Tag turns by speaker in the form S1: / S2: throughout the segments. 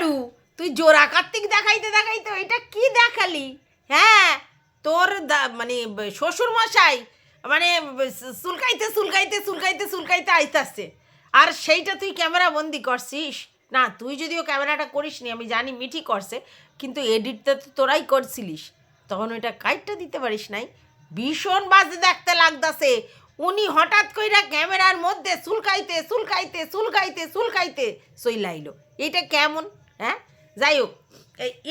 S1: মারু তুই জোড়া কার্তিক দেখাইতে দেখাইতে এটা কি দেখালি? হ্যাঁ তোর মানে শ্বশুর মশাই মানে সুলকাইতে সুলকাইতে সুলকাইতে সুলকাইতে আইতাছে। আর সেইটা তুই ক্যামেরা বন্দি করছিস? না, তুই যদিও ক্যামেরাটা করিস নি আমি জানি মিঠি করছে, কিন্তু এডিটটা তো তোরাই করছিলিস। তখন ওইটা কাইটটা দিতে পারিস নাই। ভীষণ বাজে দেখতে লাগতাছে। উনি হঠাৎ কইরা ক্যামেরার মধ্যে সুলকাইতে সুলকাইতে সুলকাইতে সুলকাইতে সইলাইলো এটা কেমন? হ্যাঁ? যাই হোক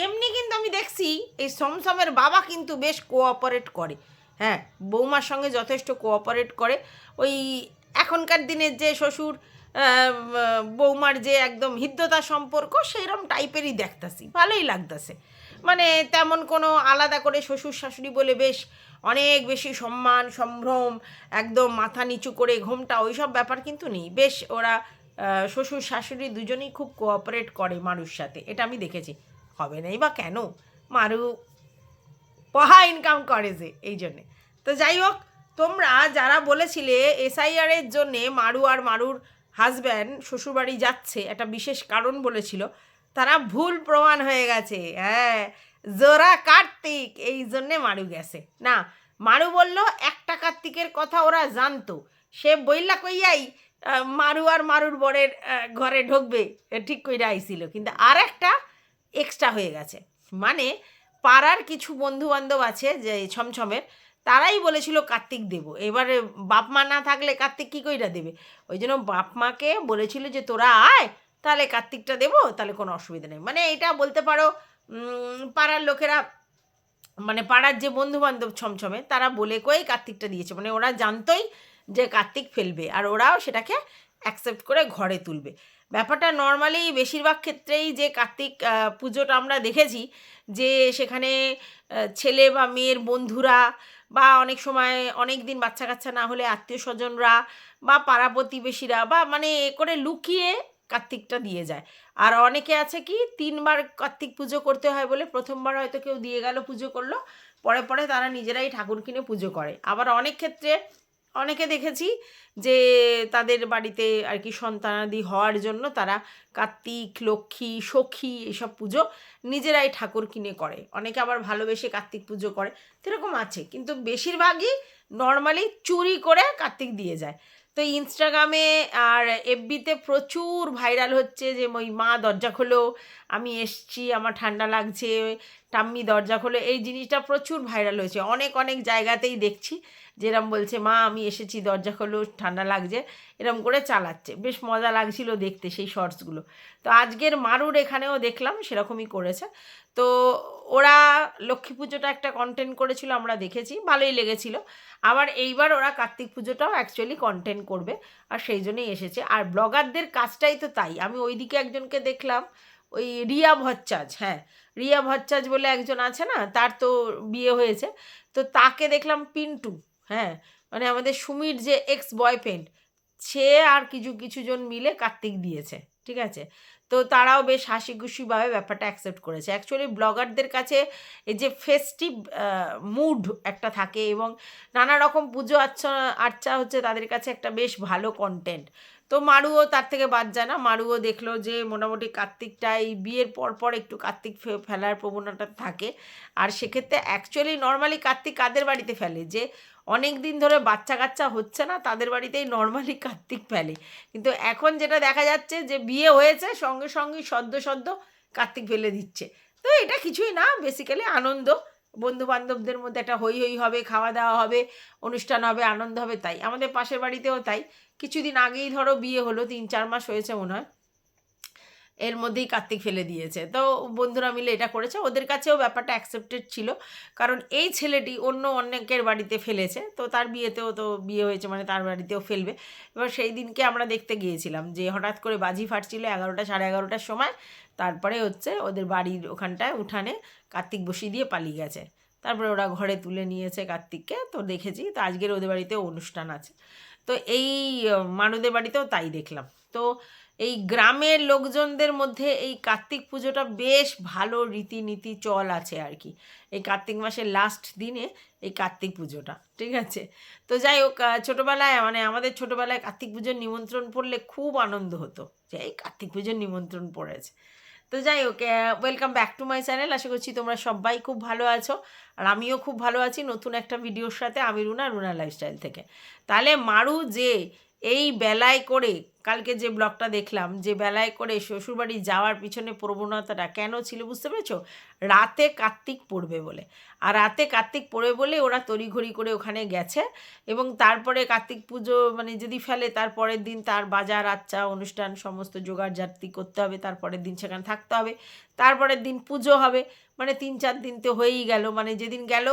S1: এমনি কিন্তু আমি দেখছি এই সমসমের বাবা কিন্তু বেশ কোঅপারেট করে। হ্যাঁ বৌমার সঙ্গে যথেষ্ট কোঅপারেট করে। ওই এখনকার দিনের যে শ্বশুর বৌমার যে একদম হৃদ্যতা সম্পর্ক সেইরকম টাইপেরই দেখতাছি। ভালোই লাগতাছে। মানে তেমন কোনো আলাদা করে শ্বশুর শাশুড়ি বলে বেশ অনেক বেশি সম্মান, সম্ভ্রম, একদম মাথা নিচু করে ঘোমটা, ওইসব ব্যাপার কিন্তু নেই। বেশ ওরা শ্বশুর শাশুড়ি দুজনেই খুব কোঅপারেট করে মারুর সাথে। এটা আমি দেখেছি। হবে নাই বা কেন? মারু পহা ইনকাম করে যে, এই জন্যে। তো যাই হোক, তোমরা যারা বলেছিলে এসআইআর এর জন্যে মারু আর মারুর হাজব্যান্ড শ্বশুরবাড়ি যাচ্ছে, একটা বিশেষ কারণ বলেছিল, তারা ভুল প্রমাণ হয়ে গেছে। হ্যাঁ জোরা কার্তিক, এই জন্যে মারু গেছে। না, মারু বলল, একটা কার্তিকের কথা ওরা জানতো। সে বইলা কইয়াই মারু আর মারুর বরের ঘরে ঢুকবে ঠিক কইরা আইছিল। কিন্তু আর একটা এক্সট্রা হয়ে গেছে। মানে পাড়ার কিছু বন্ধু বান্ধব আছে যে ছমছমের, তারাই বলেছিল কার্তিক দেব। এবারে বাপ মা না থাকলে কার্তিক কী কইরা দেবে? ওই জন্য বাপ মাকে বলেছিল যে, তোরা আয়, তাহলে কার্তিকটা দেবো, তাহলে কোনো অসুবিধা নেই। মানে এটা বলতে পারো পাড়ার লোকেরা মানে পাড়ার যে বন্ধু বান্ধব ছমছমে, তারা বলে কয়েই কার্তিকটা দিয়েছে? মানে ওরা জানতোই যে কার্তিক ফেলবে আর ওরাও সেটাকে অ্যাকসেপ্ট করে ঘরে তুলবে। ব্যাপারটা নর্মালি বেশিরভাগ ক্ষেত্রেই যে কার্তিক পুজোটা আমরা দেখেছি যে সেখানে ছেলে বা মেয়ের বন্ধুরা বা অনেক সময় অনেক দিন বাচ্চা কাচ্চা না হলে আত্মীয় স্বজনরা বা পাড়া প্রতিবেশীরা বা মানে এ করে লুকিয়ে কার্তিকটা দিয়ে যায়। আর অনেকে আছে কি, তিনবার কার্তিক পুজো করতে হয় বলে প্রথমবার হয়তো কেউ দিয়ে গেল, পুজো করল, পরে পরে তারা নিজেরাই ঠাকুর কিনে পুজো করে। আবার অনেক ক্ষেত্রে অনেকে দেখেছি যে তাদের বাড়িতে আর কি সন্তানাদি হওয়ার জন্য তারা কার্তিক, লক্ষ্মী, সখী এসব পুজো নিজেরাই ঠাকুর কিনে করে। অনেকে আবার ভালোবেসে কার্তিক পুজো করে। সেরকম আছে। কিন্তু বেশিরভাগই নর্মালি চুরি করে কার্তিক দিয়ে যায়। তো ইনস্টাগ্রামে আর এফবিতে প্রচুর ভাইরাল হচ্ছে যে, ওই মা দরজা খোলো, আমি এসছি, আমার ঠান্ডা লাগছে টাম্মি দরজা খোলো। এই জিনিসটা প্রচুর ভাইরাল হয়েছে। অনেক অনেক জায়গাতেই দেখছি। যেরম বলছে, মা, আমি এসেছি, দরজা খোলো, ঠান্ডা লাগছে। এরম করে চালাচ্ছে। বেশ মজা লাগছিল দেখতে সেই শর্টসগুলো তো আজকের মারুর এখানেও দেখলাম, সেরকমই করেছে। তো ওরা লক্ষ্মী পুজোটা একটা কন্টেন্ট করেছিল, আমরা দেখেছি, ভালোই লেগেছিল। আবার এইবার ওরা কার্তিক পুজোটাও অ্যাকচুয়ালি কন্টেন্ট করবে, আর সেই জন্যই এসেছে। আর ব্লগারদের কাজটাই তো তাই। আমি ওইদিকে একজনকে দেখলাম, ওই রিয়া ভট্টাচ হ্যাঁ রিয়া ভট্টাচ বলে একজন আছে না, তার তো বিয়ে হয়েছে। তো তাকে দেখলাম পিন্টু। হ্যাঁ? মানে আমাদের সুমির যে এক্স বয়ফ্রেন্ড সে আর কিছু কিছু জন মিলে কার্তিক দিয়েছে, ঠিক আছে? তো তারাও বেশ হাসি খুশিভাবে ব্যাপারটা অ্যাকসেপ্ট করেছে। অ্যাকচুয়ালি ব্লগারদের কাছে এই যে ফেস্টিভ মুড একটা থাকে এবং নানা রকম পুজো আচ্ছা আর্চা হচ্ছে তাদের কাছে একটা বেশ ভালো কন্টেন্ট তো মারুও তার থেকে বাদ যায় না। মারুও দেখল যে মোটামুটি কার্তিকটা এই বিয়ের পর পর একটু কার্তিক ফেলার প্রবণতা থাকে। আর সেক্ষেত্রে অ্যাকচুয়ালি নর্মালি কার্তিক কাদের বাড়িতে ফেলে? যে অনেক দিন ধরে বাচ্চা কাচ্চা হচ্ছে না, তাদের বাড়িতেই নর্মালি কার্তিক ফেলে কিন্তু এখন যেটা দেখা যাচ্ছে যে বিয়ে হয়েছে, সঙ্গে সঙ্গেই সদ্য সদ্য কার্তিক ফেলে দিচ্ছে। তো এটা কিছুই না বেসিক্যালি আনন্দ। বন্ধু বান্ধবদের মধ্যে একটা হই হই হবে, খাওয়া দাওয়া হবে, অনুষ্ঠান হবে, আনন্দ হবে, তাই। আমাদের পাশের বাড়িতেও তাই। কিছুদিন আগেই ধরো বিয়ে হলো, তিন চার মাস হয়েছে মনে হয়। এর মধ্যেই কার্তিক ফেলে দিয়েছে। তো বন্ধুরা মিলে এটা করেছে। ওদের কাছেও ব্যাপারটা অ্যাকসেপ্টেড ছিল। কারণ এই ছেলেটি অন্য অনেকের বাড়িতে ফেলেছে। তো তার বিয়েতেও তো বিয়ে হয়েছে মানে তার বাড়িতেও ফেলবে। এবার সেই দিনকে আমরা দেখতে গিয়েছিলাম যে হঠাৎ করে বাজি ফাটছিল এগারোটা সাড়ে এগারোটার সময়। তারপরে হচ্ছে ওদের বাড়ির ওখানটায় উঠানে কার্তিক বসিয়ে দিয়ে পালিয়ে গেছে। তারপরে ওরা ঘরে তুলে নিয়েছে কার্তিককে। তো দেখেছি, তো আজকের ওদের বাড়িতেও অনুষ্ঠান আছে। তো এই মানুদের বাড়িতেও তাই দেখলাম। তো এই গ্রামের লোকজনদের মধ্যে এই কার্তিক পুজোটা বেশ ভালো রীতিনীতি চল আছে আর কি। এই কার্তিক মাসের লাস্ট দিনে এই কার্তিক পুজোটা, ঠিক আছে? তো যাই হোক ছোটোবেলায় মানে আমাদের ছোটোবেলায় কার্তিক পুজোর নিমন্ত্রণ পড়লে খুব আনন্দ হতো যে এই কার্তিক পুজোর নিমন্ত্রণ পড়েছে। তো যাই হোক welcome back to my channel আশা করছি তোমরা সবাই খুব ভালো আছো আর আমিও খুব ভালো আছি নতুন একটা ভিডিওর সাথে, আমি রুনা রুনা লাইফস্টাইল থেকে। তাহলে মারু যে এই বেলায় করে, কালকে যে ব্লগটা দেখলাম, যে বেলায় করে শ্বশুরবাড়ি যাওয়ার পিছনে প্রবণতাটা কেন ছিল বুঝতে পেরেছ? রাতে কার্তিক পড়বে বলে। আর রাতে কার্তিক পড়বে বলে ওরা তড়িঘড়ি করে ওখানে গেছে এবং তারপরে কার্তিক পুজো মানে যদি ফেলে, তার পরের দিন তার বাজার আচ্চা অনুষ্ঠান, সমস্ত জোগাড় জাতি করতে হবে তারপরের দিন সেখানে থাকতে হবে। তারপরের দিন পুজো হবে। মানে তিন চার দিন তো হয়েই গেল। মানে যেদিন গেল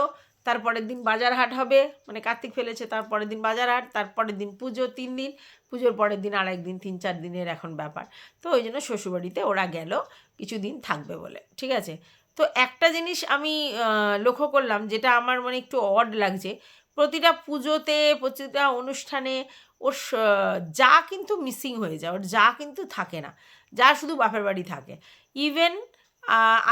S1: তারপরের দিন বাজার হাট হবে মানে কার্তিক ফেলেছে তারপরের দিন বাজার হাট তারপরের দিন পুজো তিন দিন, পুজোর পরের দিন আরেক দিন তিন চার দিনের এখন ব্যাপার। তো ওই জন্য শ্বশুরবাড়িতে ওরা গেল, কিছুদিন থাকবে বলে, ঠিক আছে? তো একটা জিনিস আমি লক্ষ্য করলাম যেটা আমার মানে একটু অড লাগছে, প্রতিটা পুজোতে, প্রতিটা অনুষ্ঠানে ওর যা কিন্তু মিসিং হয়ে যায়, ওর যা কিন্তু থাকে না, যা শুধু বাপের বাড়ি থাকে। ইভেন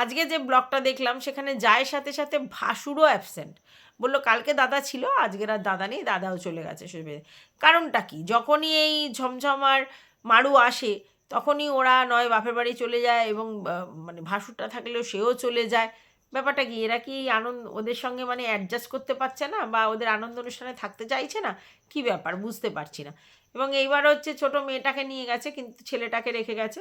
S1: আজকে যে ব্লগটা দেখলাম, সেখানে যায় সাথে সাথে ভাসুরও অ্যাবসেন্ট বলল, কালকে দাদা ছিল, আজকের আর দাদা নেই, দাদাও চলে গেছে সেভাবে কারণটা কি? যখনই এই ঝমঝমার মারু আসে, তখনই ওরা নয়, বাপের বাড়ি চলে যায় এবং মানে ভাসুরটা থাকলেও সেও চলে যায়। ব্যাপারটা কি? এরা কি আনন্দ, ওদের সঙ্গে মানে অ্যাডজাস্ট করতে পারছে না? বা ওদের আনন্দ অনুষ্ঠানে থাকতে চাইছে না? কি ব্যাপার? বুঝতে পারছি না। এবং এইবার হচ্ছে ছোট মেয়েটাকে নিয়ে গেছে, কিন্তু ছেলেটাকে রেখে গেছে।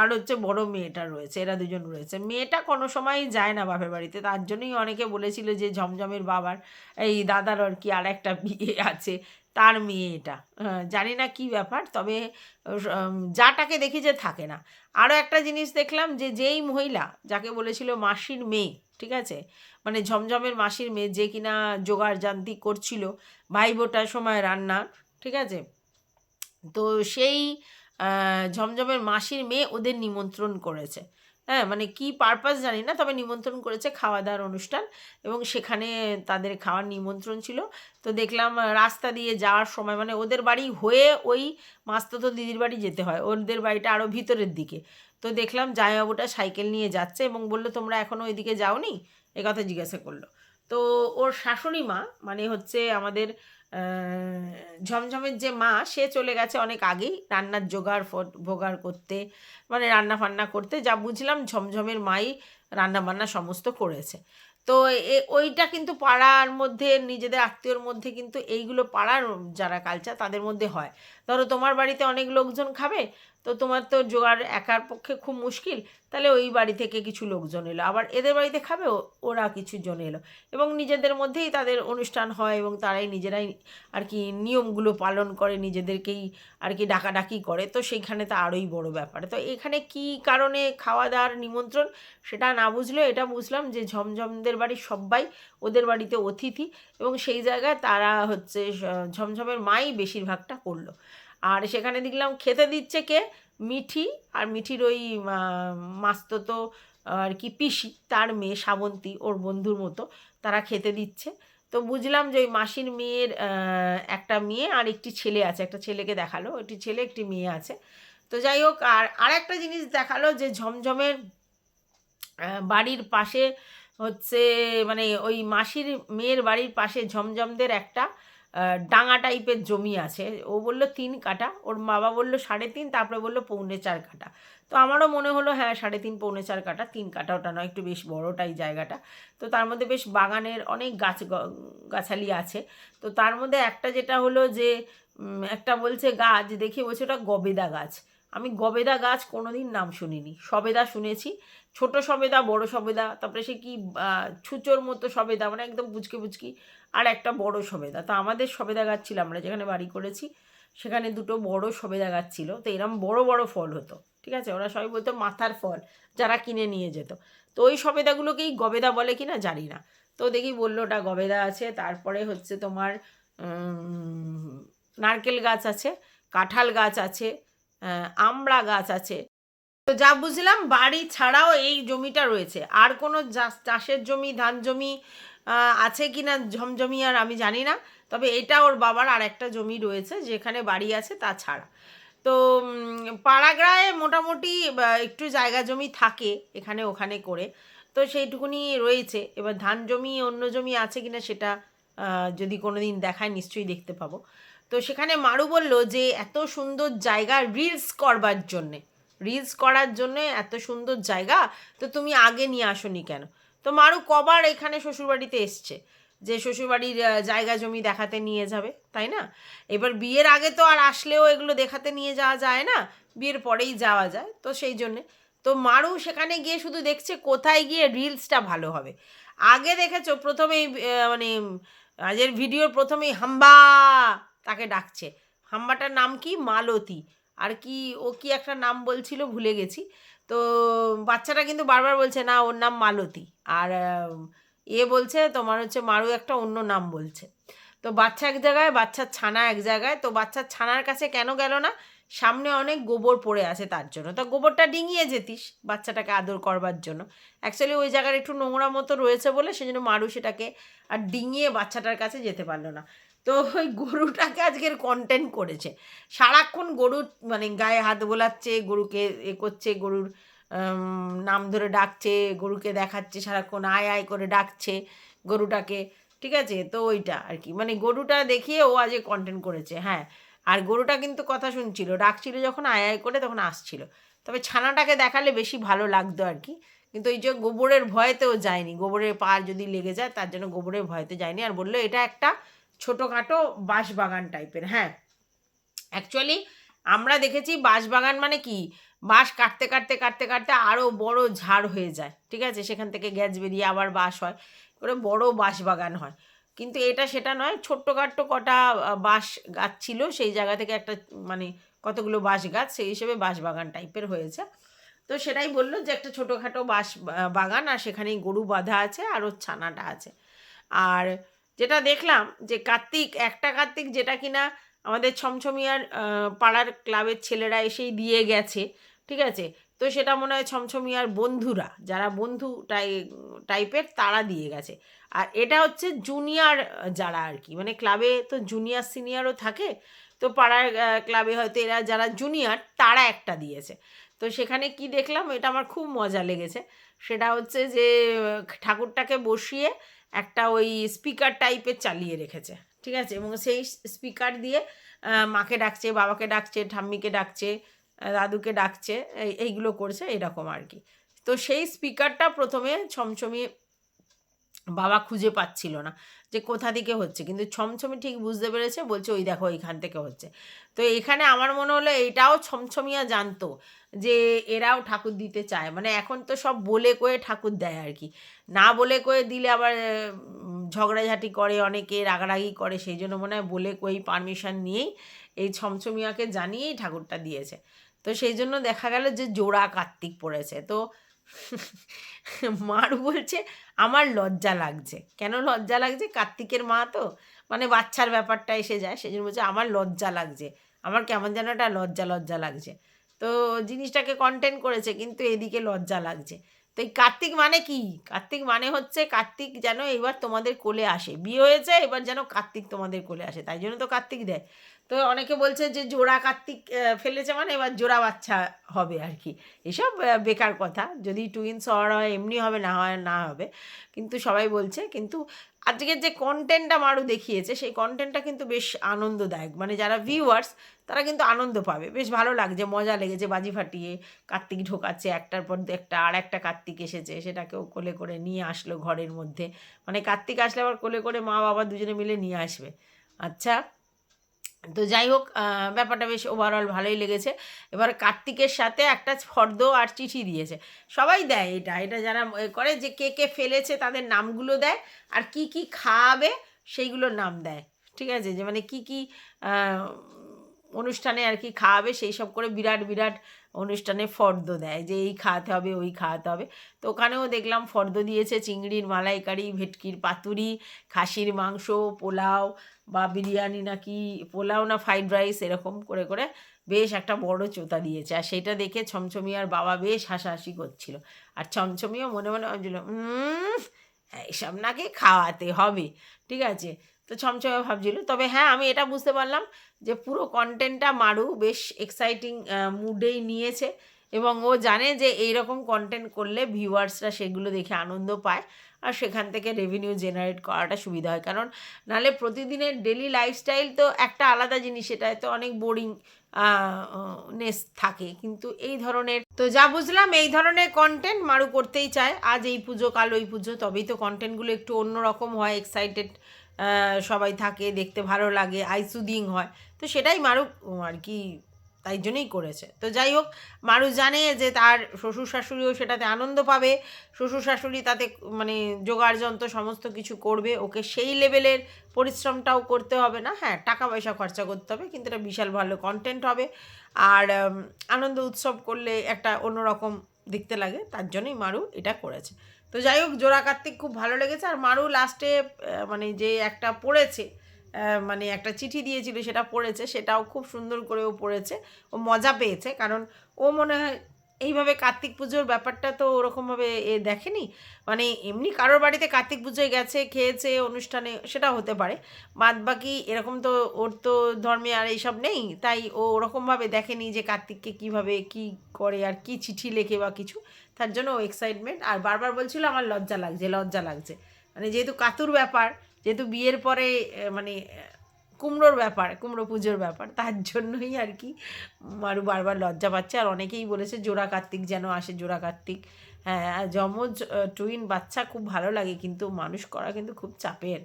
S1: আর হচ্ছে বড় মেয়েটা রয়েছে, এরা দুজন রয়েছে। মেয়েটা কোনো সময় যায় না বাপের বাড়িতে, তার জন্যই অনেকে বলেছিল যে ঝমঝমের বাবার এই দাদার আর কি আর একটা বিয়ে আছে, তার মেয়ে এটা। জানি না কি ব্যাপার, তবে যাটাকে দেখি যে থাকে না। আরও একটা জিনিস দেখলাম যে যেই মহিলা, যাকে বলেছিল মাসির মেয়ে, ঠিক আছে? মানে ঝমঝমের মাসির মেয়ে যে কিনা জোগাড় জান্তি করছিল, ভাইবোটার সময় রান্না, ঠিক আছে? তো সেই ঝমঝমের মাসির মেয়ে ওদের নিমন্ত্রণ করেছে। হ্যাঁ মানে কি পারপাস জানি না, তবে নিমন্ত্রণ করেছে খাওয়া দাওয়ার অনুষ্ঠান এবং সেখানে তাদের খাওয়ার নিমন্ত্রণ ছিল। তো দেখলাম রাস্তা দিয়ে যাওয়ার সময় মানে ওদের বাড়ি হয়ে ওই মাস্ততো দিদির বাড়ি যেতে হয়, ওদের বাড়িটা আরও ভিতরের দিকে। তো দেখলাম, জামাইবাবুটা সাইকেল নিয়ে যাচ্ছে এবং বলল, তোমরা এখনও ওইদিকে যাওনি? এ কথা জিজ্ঞাসা করল। তো ওর শাশুড়ি মা মানে হচ্ছে আমাদের ঝমঝমের যে মা, সে চলে গেছে অনেক আগেই রান্নার জোগাড় ভোগাড় করতে মানে রান্না ফান্না করতে। যা বুঝলাম ঝমঝমের মাই রান্না বান্না সমস্ত করেছে। তো এ, ওইটা কিন্তু পাড়ার মধ্যে, নিজেদের আত্মীয়র মধ্যে কিন্তু এইগুলো পাড়ার যারা কালচার তাদের মধ্যে হয়। ধরো তোমার বাড়িতে অনেক লোকজন খাবে, তো তোমার তো জোগাড় একার পক্ষে খুব মুশকিল, তাহলে ওই বাড়ি থেকে কিছু লোকজন এলো। আবার এদের বাড়িতে খাবে ওরা কিছু জন এলো। এবং নিজেদের মধ্যেই তাদের অনুষ্ঠান হয় এবং তারাই নিজেরাই আর কি নিয়মগুলো পালন করে, নিজেদেরকেই আর কি ডাকাডাকি করে। তো সেইখানে তো আরোই বড় ব্যাপার। তো এখানে কি কারণে খাওয়া দাওয়ার নিমন্ত্রণ সেটা না বুঝলেও এটা বুঝলাম যে ঝমঝমদের বাড়ির সবাই ওদের বাড়িতে অতিথি এবং সেই জায়গায় তারা হচ্ছে ঝমঝমের মাই বেশিরভাগটা করল। আর সেখানে দেখলাম খেতে দিচ্ছে কে? মিঠি। আর মিঠির ওই মাস্ততো আর কি পিসি, তার মেয়ে শ্রাবন্তী ওর বন্ধুর মতো, তারা খেতে দিচ্ছে। তো বুঝলাম যে ওই মাসির মেয়ের একটা মেয়ে আর একটি ছেলে আছে। একটা ছেলেকে দেখাল, একটি ছেলে, একটি মেয়ে আছে। তো যাই হোক, আর আরেকটা জিনিস দেখাল যে ঝমঝমের বাড়ির পাশে হচ্ছে মানে ওই মাসির, মেয়ের বাড়ির পাশে ঝমঝমদের একটা ডাঙা টাইপের জমি আছে। ও বলল, তিন কাটা ওর বাবা বলল, সাড়ে তিন। তারপরে বলল, পৌনে চার কাটা তো আমারও মনে হলো হ্যাঁ সাড়ে তিন, পৌনে চার কাটা তিন কাটা ওটা নয়, একটু বেশ বড়টাই জায়গাটা। তো তার মধ্যে বেশ বাগানের অনেক গাছ গাছালি আছে। তো তার মধ্যে একটা যেটা হলো যে একটা বলছে গাছ, দেখে বলছে ওটা গবেদা গাছ। আমি গবেদা গাছ কোনোদিন নাম শুনিনি। সবেদা শুনেছি। ছোট সবেদা, বড় সবেদা, তারপরে সে কি ছুঁচোর মতো সবেদা মানে একদম পুচকি পুচকি আর একটা বড় সবেদা। তো আমাদের সবেদা গাছ ছিল, আমরা যেখানে বাড়ি করেছি, সেখানে দুটো বড় সবেদা গাছ ছিল। তো এরম বড় বড় ফল হতো, ঠিক আছে? ওরা সবাই বলতো মাথার ফল, যারা কিনে নিয়ে যেত। তো ওই সবেদাগুলোকেই গবেদা বলে কি না জানি না। তো দেখি বলল, ওটা গবেদা আছে, তারপরে হচ্ছে তোমার নারকেল গাছ আছে, কাঁঠাল গাছ আছে আমড়া গাছ আছে। তো যা বুঝলাম, বাড়ি ছাড়াও এই জমিটা রয়েছে। আর কোনো চাষের জমি, ধান জমি আছে কি না ঝমঝমি আর আমি জানি না। তবে এটা ওর বাবার আর একটা জমি রয়েছে যেখানে বাড়ি আছে তা ছাড়া তো পাড়াগ্রায়ে মোটামুটি একটু জায়গা জমি থাকে এখানে ওখানে করে। তো সেইটুকুনি রয়েছে। এবার ধান জমি, অন্য জমি আছে কিনা সেটা যদি কোনো দিন দেখায় নিশ্চয়ই দেখতে পাবো। তো সেখানে মারু বলল যে, এত সুন্দর জায়গা রিলস করবার জন্যে। রিলস করার জন্য এত সুন্দর জায়গা? তো তুমি আগে নিয়ে আসোনি কেন? তো মারু কবার এখানে শ্বশুরবাড়িতে এসছে যে শ্বশুরবাড়ির জায়গা জমি দেখাতে নিয়ে যাবে, তাই না? এবার বিয়ের আগে তো আর আসলেও এগুলো দেখাতে নিয়ে যাওয়া যায় না, বিয়ের পরেই যাওয়া যায়, তো সেই জন্যে। তো মারু সেখানে গিয়ে শুধু দেখছে কোথায় গিয়ে রিলসটা ভালো হবে। আগে দেখেছ প্রথমেই মানে আজের ভিডিওর প্রথমেই হাম্বা তাকে ডাকছে। হাম্বাটার নাম কি? মালতী। আর কি, ও কি একটা নাম বলছিল, ভুলে গেছি। তো বাচ্চাটা কিন্তু বারবার বলছে, না, ওর নাম মালতী। আর এ বলছে, তোমার হচ্ছে মারু একটা অন্য নাম বলছে। তো বাচ্চা এক জায়গায়, বাচ্চার ছানা এক জায়গায়। তো বাচ্চার ছানার কাছে কেন গেল না? সামনে অনেক গোবর পড়ে আছে তার জন্য। তো গোবরটা ডিঙিয়ে যেতিস বাচ্চাটাকে আদর করবার জন্য। অ্যাকচুয়ালি ওই জায়গার একটু নোংরা মতো রয়েছে বলে সেজন্য মারু সেটাকে আর ডিঙিয়ে বাচ্চাটার কাছে যেতে পারল না। তো ওই গরুটাকে আজকের কন্টেন্ট করেছে। সারাক্ষণ গরু মানে গায়ে হাত বোলাচ্ছে, গরুকে এ করছে, গরুর নাম ধরে ডাকছে, গরুকে দেখাচ্ছে, সারাক্ষণ আয় আয় করে ডাকছে গরুটাকে, ঠিক আছে? তো ওইটা আর কি। মানে গরুটা দেখিয়ে ও আজকে কন্টেন্ট করেছে হ্যাঁ। আর গরুটা কিন্তু কথা শুনছিল, ডাকছিল যখন আয় আয় করে তখন আসছিল। তবে ছানাটাকে দেখালে বেশি ভালো লাগতো আর কি। কিন্তু এই যে গোবরের ভয়েতেও যায়নি। গোবরের পা যদি লেগে যায়, তার জন্য গোবরের ভয়েতে যায়নি। আর বলল, এটা একটা ছোটোখাটো বাঁশবাগান টাইপের হ্যাঁ। অ্যাকচুয়ালি আমরা দেখেছি বাঁশবাগান মানে কি? বাঁশ কাটতে কাটতে কাটতে কাটতে আরও বড় ঝাড় হয়ে যায়, ঠিক আছে? সেখান থেকে গ্যাস বেরিয়ে আবার বাঁশ হয় করে বড় বাঁশ বাগান হয়। কিন্তু এটা সেটা নয়, ছোট্টখাট্ট কটা বাঁশ গাছ ছিল, সেই জায়গা থেকে একটা মানে কতগুলো বাঁশ গাছ, সেই হিসেবে বাঁশ বাগান টাইপের হয়েছে। তো সেটাই বলল যে একটা ছোটোখাটো বাঁশ বাগান, আর সেখানেই গরু বাঁধা আছে, আর ওর ছানাটা আছে। আর যেটা দেখলাম যে কার্তিক, একটা কার্তিক যেটা কিনা আমাদের ছমছমিয়ার পাড়ার ক্লাবের ছেলেরা এসেই দিয়ে গেছে, ঠিক আছে? তো সেটা মনে হয় ছমছমিয়ার বন্ধুরা, যারা বন্ধু টাই, টাইপের তারা দিয়ে গেছে। আর এটা হচ্ছে জুনিয়র যারা আর কি মানে ক্লাবে তো জুনিয়র, সিনিয়রও থাকে, তো পাড়ার ক্লাবে হয়তো এরা যারা জুনিয়র তারা একটা দিয়েছে। তো সেখানে কি দেখলাম, এটা আমার খুব মজা লেগেছে। সেটা হচ্ছে যে, ঠাকুরটাকে বসিয়ে একটা ওই স্পিকার টাইপের চালিয়ে রেখেছে, ঠিক আছে? এবং সেই স্পিকার দিয়ে মাকে ডাকছে, বাবাকে ডাকছে, ঠাম্মিকে ডাকছে দাদুকে ডাকছে এইগুলো করছে, এরকম আর কি। তো সেই স্পিকারটা প্রথমে ছমছমি বাবা খুঁজে পাচ্ছিল না। যে কোথা থেকে হচ্ছে। কিন্তু ছমছমি ঠিক বুঝতে পেরেছে, বলছে ওই দেখো এইখান থেকে হচ্ছে। তো এখানে আমার মনে হলো এটাও ছমছমিয়া জানতো যে এরাও ঠাকুর দিতে চায়। মানে এখন তো সব বলে কয়ে ঠাকুর দেয় আর কি। না বলে কয়ে দিলে আবার ঝগড়াঝাটি করে, অনেকে রাগারাগি করে, সেই জন্য মনে হয় বলে কই পারমিশন নিয়েই এই ছমছমিয়াকে জানিয়েই ঠাকুরটা দিয়েছে। তো সেই জন্য দেখা গেল যে জোড়া কার্তিক পড়েছে। তো মার বলছে, আমার লজ্জা লাগছে। কেন লজ্জা লাগছে? কার্তিকের মা তো। মানে বাচ্চার ব্যাপারটা এসে যায়, সেজন্য বলছে, আমার লজ্জা লাগছে। আমার কেমন যেন একটা লজ্জা লজ্জা লাগছে। তো জিনিসটাকে কন্টেন্ট করেছে, কিন্তু এদিকে লজ্জা লাগছে। তো এই কার্তিক মানে কি? কার্তিক মানে হচ্ছে কার্তিক যেন এবার তোমাদের কোলে আসে। বিয়ে হয়েছে, এবার যেন কার্তিক তোমাদের কোলে আসে। তাই জন্য তো কার্তিক দেয়। তো অনেকে বলছে যে জোড়া কার্তিক ফেলেছে মানে এবার জোড়া বাচ্চা হবে আর কি। এসব বেকার কথা। যদি টুইন্স হওয়ার হয়, এমনি হবে, না হয়, না হবে। কিন্তু সবাই বলছে, কিন্তু আজকের যে কন্টেন্টটা মারু দেখিয়েছে, সেই কন্টেন্টটা কিন্তু বেশ আনন্দদায়ক। মানে যারা ভিউয়ার্স তারা কিন্তু আনন্দ পাবে। বেশ ভালো লাগছে, মজা লেগেছে বাজি ফাটিয়ে। কার্তিক ঢোকাচ্ছে, একটার পর একটা, আর একটা কার্তিক এসেছে, সেটাকেও কোলে করে নিয়ে আসলো ঘরের মধ্যে। মানে কার্তিক আসলে আবার কোলে করে মা বাবা দুজনে মিলে নিয়ে আসবে। আচ্ছা তো যাই হোক ব্যাপারটা বেশ ওভারঅল ভালোই লেগেছে। এবার কার্তিকের সাথে একটা ফর্দ আর চিঠি দিয়েছে। সবাই দেয় এটা এটা যারা করে যে কে কে ফেলেছে তাদের নামগুলো দেয়, আর কি কি খাওয়াবে সেইগুলোর নাম দেয়। ঠিক আছে? যে মানে কি কি অনুষ্ঠানে আর কি খাওয়াবে সেই সব করে বিরাট বিরাট অনুষ্ঠানে ফর্দ দেয় যে এই খাওয়াতে হবে ওই খাওয়াতে হবে। তো ওখানেও দেখলাম ফর্দ দিয়েছে চিংড়ির মালাইকারি ভেটকির পাতুরি খাসির মাংস পোলাও বা বিরিয়ানি নাকি পোলাও না ফ্রাইড রাইস এরকম করে করে বেশ একটা বড় চোতা দিয়েছে। আর সেটা দেখে ছমছমিয়ার বাবা বেশ হাসাহাসি করছিল। আর ছমছমিও মনে মনে ভাবছিল "উম, এইসব নাকি খাওয়াতে হবে। ঠিক আছে? তো ছমছমে ভাবছিল। তবে হ্যাঁ আমি এটা বুঝতে পারলাম যে পুরো কন্টেন্টটা মারু বেশ এক্সাইটিং মুডেই নিয়েছে এবং ও জানে যে এই রকম কন্টেন্ট করলে ভিউয়ার্সরা সেগুলো দেখে আনন্দ পায় আর সেখান থেকে রেভিনিউ জেনারেট করাটা সুবিধা হয়। কারণ নাহলে প্রতিদিনের ডেলি লাইফস্টাইল তো একটা আলাদা জিনিস সেটা তো অনেক বোরিং নেস থাকে। কিন্তু এই ধরনের তো যা বুঝলাম, এই ধরনের কন্টেন্ট মারু করতেই চায়। আজ এই পুজো, কাল ওই পুজো, তবেই তো কন্টেন্টগুলো একটু অন্যরকম হয় এক্সাইটেড সবাই থাকে, দেখতে ভালো লাগে আইসুদিং হয়। তো সেটাই মারু আর কি তাই জন্যই করেছে। তো যাই হোক, মারু জানে যে তার শ্বশুর শাশুড়িও সেটাতে আনন্দ পাবে। শ্বশুর শাশুড়ি তাতে মানে জোগাড় যন্ত্র সমস্ত কিছু করবে। ওকে সেই লেভেলের পরিশ্রমটাও করতে হবে না। হ্যাঁ টাকা পয়সা খরচা করতে হবে, কিন্তু এটা বিশাল ভালো কন্টেন্ট হবে। আর আনন্দ উৎসব করলে একটা অন্যরকম দেখতে লাগে। তার জন্যই মারু এটা করেছে। তো যাই হোক, জোড়া কার্তিক খুব ভালো লেগেছে। আর মারু লাস্টে মানে যে একটা পড়েছে মানে একটা চিঠি দিয়েছিল, সেটা পড়েছে, সেটাও খুব সুন্দর করে ও পড়েছে। ও মজা পেয়েছে, কারণ ও মনে হয় এইভাবে কার্তিক পুজোর ব্যাপারটা তো ওরকমভাবে এ দেখেনি। মানে এমনি কারোর বাড়িতে কার্তিক পুজোয় গেছে, খেয়েছে, অনুষ্ঠানে, সেটা হতে পারে। বাদ বাকি এরকম তো ওর তো ধর্মে আর এইসব নেই, তাই ও ওরকমভাবে দেখেনি যে কার্তিককে কীভাবে কি করে আর কি চিঠি লেখে বা কিছু। তার জন্য ও এক্সাইটমেন্ট আর বারবার বলছিল, আমার লজ্জা লাগছে লজ্জা লাগছে। মানে যেহেতু কাতুর ব্যাপার, যেহেতু বিয়ের পরে মানে কুমড়োর ব্যাপার, কুমড়ো পুজোর ব্যাপার, তার জন্যই আর কি মারু বারবার লজ্জা পাচ্ছে। আর অনেকেই বলেছে, জোড়া কার্তিক যেন আসে, জোড়া কার্তিক। হ্যাঁ যমজ টুইন বাচ্চা খুব ভালো লাগে, কিন্তু মানুষ করা কিন্তু খুব চাপের।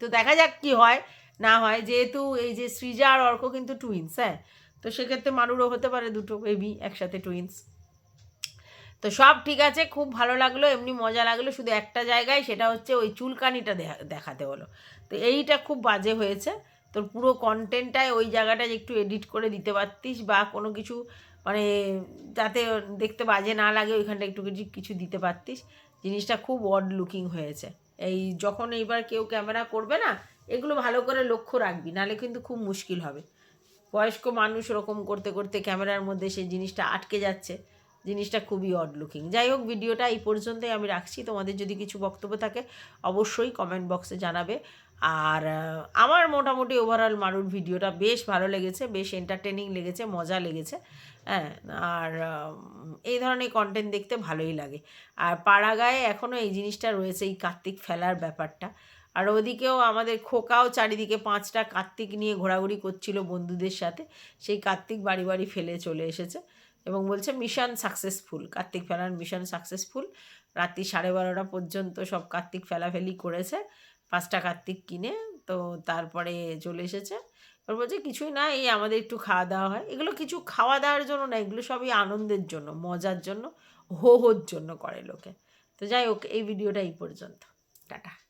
S1: তো দেখা যাক কি হয়, না হয়। যেহেতু এই যে সৃজা আর অর্ক কিন্তু টুইন্স হ্যাঁ? তো সেক্ষেত্রে মারুরও হতে পারে দুটো বেবি একসাথে টুইন্স তো সব ঠিক আছে, খুব ভালো লাগল, এমনি মজা লাগল। শুধু একটা জায়গায়, সেটা হচ্ছে ওই চুলকানিটা দেখাতে হলো। তো এইটা খুব বাজে হয়েছে। তোর পুরো কন্টেন্টটায় ওই জায়গাটা একটু এডিট করে দিতে পারতিস বা কোনো কিছু মানে যাতে দেখতে বাজে না লাগে ওইখানটা একটু কিছু কিছু দিতে পারতিস। জিনিসটা খুব অড লুকিং হয়েছে। এই যখন এইবার কেউ ক্যামেরা করবে না, এগুলো ভালো করে লক্ষ্য রাখবি, নাহলে কিন্তু খুব মুশকিল হবে। বয়স্ক মানুষ ওরকম করতে করতে ক্যামেরার মধ্যে সেই জিনিসটা আটকে যাচ্ছে। জিনিসটা খুবই অড লুকিং যাই হোক, ভিডিওটা এই পর্যন্তই আমি রাখছি। তোমাদের যদি কিছু বক্তব্য থাকে, অবশ্যই কমেন্ট বক্সে জানাবে। আর আমার মোটামুটি ওভারঅল মারুর ভিডিওটা বেশ ভালো লেগেছে, বেশ এন্টারটেনিং লেগেছে, মজা লেগেছে। হ্যাঁ আর এই ধরনের কন্টেন্ট দেখতে ভালোই লাগে। আর পাড়াগায়ে এখনও এই জিনিসটা রয়েছে, এই কার্তিক ফেলার ব্যাপারটা। আর ওদিকেও আমাদের খোকাও চারিদিকে পাঁচটা কার্তিক নিয়ে ঘোরাঘুরি করছিল বন্ধুদের সাথে। সেই কার্তিক বাড়ি বাড়ি ফেলে চলে এসেছে। এবং বলছে মিশন সাকসেসফুল কার্তিক ফেলার মিশন সাকসেসফুল রাত্রি সাড়ে বারোটা পর্যন্ত সব কার্তিক ফেলাফেলি করেছে। পাঁচটা কার্তিক কিনে তো তারপরে চলে এসেছে। এবার বলছে, কিছুই না, এই আমাদের একটু খাওয়া দাওয়া হয়। এগুলো কিছু খাওয়া দাওয়ার জন্য না, এগুলো সবই আনন্দের জন্য, মজার জন্য হো হোর জন্য করে লোকে। তো যাই হোক, এই ভিডিওটা এই পর্যন্ত। টাটা।